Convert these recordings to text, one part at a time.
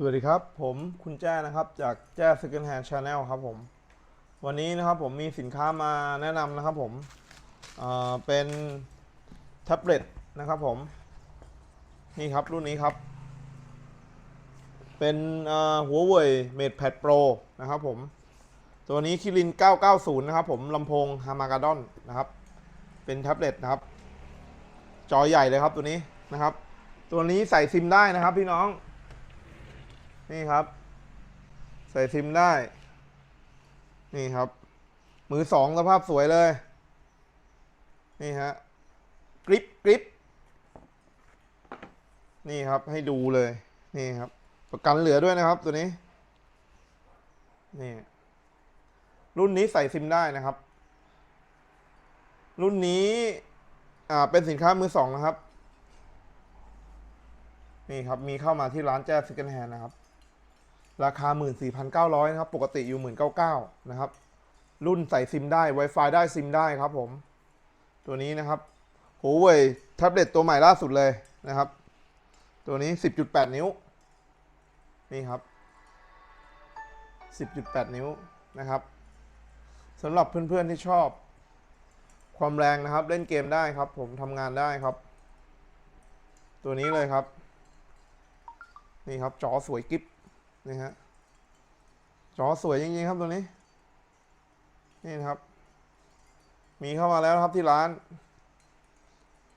สวัสดีครับ ผมคุณแจ้นะครับ จากแจ้ Second Hand Channel ครับผม วันนี้นะครับผมมีสินค้ามาแนะนำนะครับผมเเป็นแท็บเล็ตนะครับผม นี่ครับรุ่นนี้ครับ เป็นหัวเว่ย MatePad Pro นะครับผม ตัวนี้คิริน 990 นะครับผมลำโพง h a m a g a d o n นะครับ เป็นแท็บเล็ตนะครับ จอใหญ่เลยครับตัวนี้นะครับ ตัวนี้ใส่ซิมได้นะครับพี่น้อง นี่ครับ ใส่ซิมได้ นี่ครับ มือสองสภาพสวยเลย นี่ฮะกริปกริปนี่ครับให้ดูเลย นี่ครับ ประกันเหลือด้วยนะครับตัวนี้ นี่ รุ่นนี้ใส่ซิมได้นะครับ รุ่นนี้ อ่า เป็นสินค้ามือสองนะครับนี่ครับ มีเข้ามาที่ร้านแจ้ Second Hand นะครับ ราคา 14,900นะครับ ปกติอยู่1,999นะครับ รุ่นใส่ซิมได้ Wi-Fi ได้ซิมได้ครับผม ตัวนี้นะครับโหเว่ยแท็บเล็ตตัวใหม่ล่าสุดเลยนะครับ ตัวนี้ 10.8 นิ้ว นี่ครับ 10.8 นิ้วนะครับสำหรับเพื่อนๆที่ชอบความแรงนะครับ เล่นเกมได้ครับ ผมทำงานได้ครับ ตัวนี้เลยครับ นี่ครับจอสวยกิ๊บ นี่ฮะจอสวยจริงๆครับตัวนี้ นี่ครับ มีเข้ามาแล้วครับที่ร้าน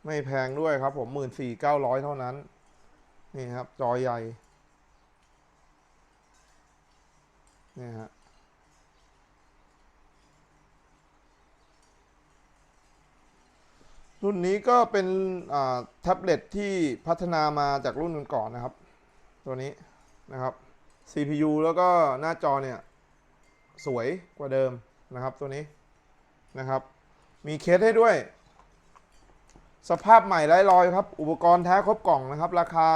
ไม่แพงด้วยครับ ผมหมื่นสี่เก้าร้อยเท่านั้น นี่ครับ จอใหญ่ นี่ฮะรุ่นนี้ก็เป็นแท็บเล็ตที่พัฒนามาจากรุ่นก่อนนะครับ ตัวนี้นะครับ CPU แล้วก็หน้าจอเนี่ย สวยกว่าเดิมนะครับตัวนี้นะครับ มีเคสให้ด้วย สภาพใหม่ไร้รอยครับ อุปกรณ์แท้ครบกล่องนะครับ ราคา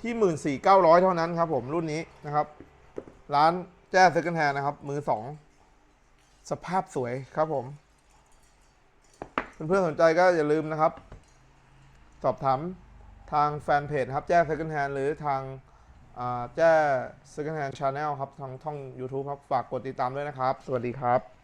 ที่ 14,900 เท่านั้นครับผมรุ่นนี้นะครับ ร้านแจ้เซคันแฮนะครับ มือสองสภาพสวยครับผม เพื่อนๆสนใจก็อย่าลืมนะครับ สอบถามทางแฟนเพจครับแจ้ Second Hand หรือทาง แจ้ Second Hand Channel ครับทางช่อง YouTube ครับ ฝากกดติดตามด้วยนะครับ สวัสดีครับ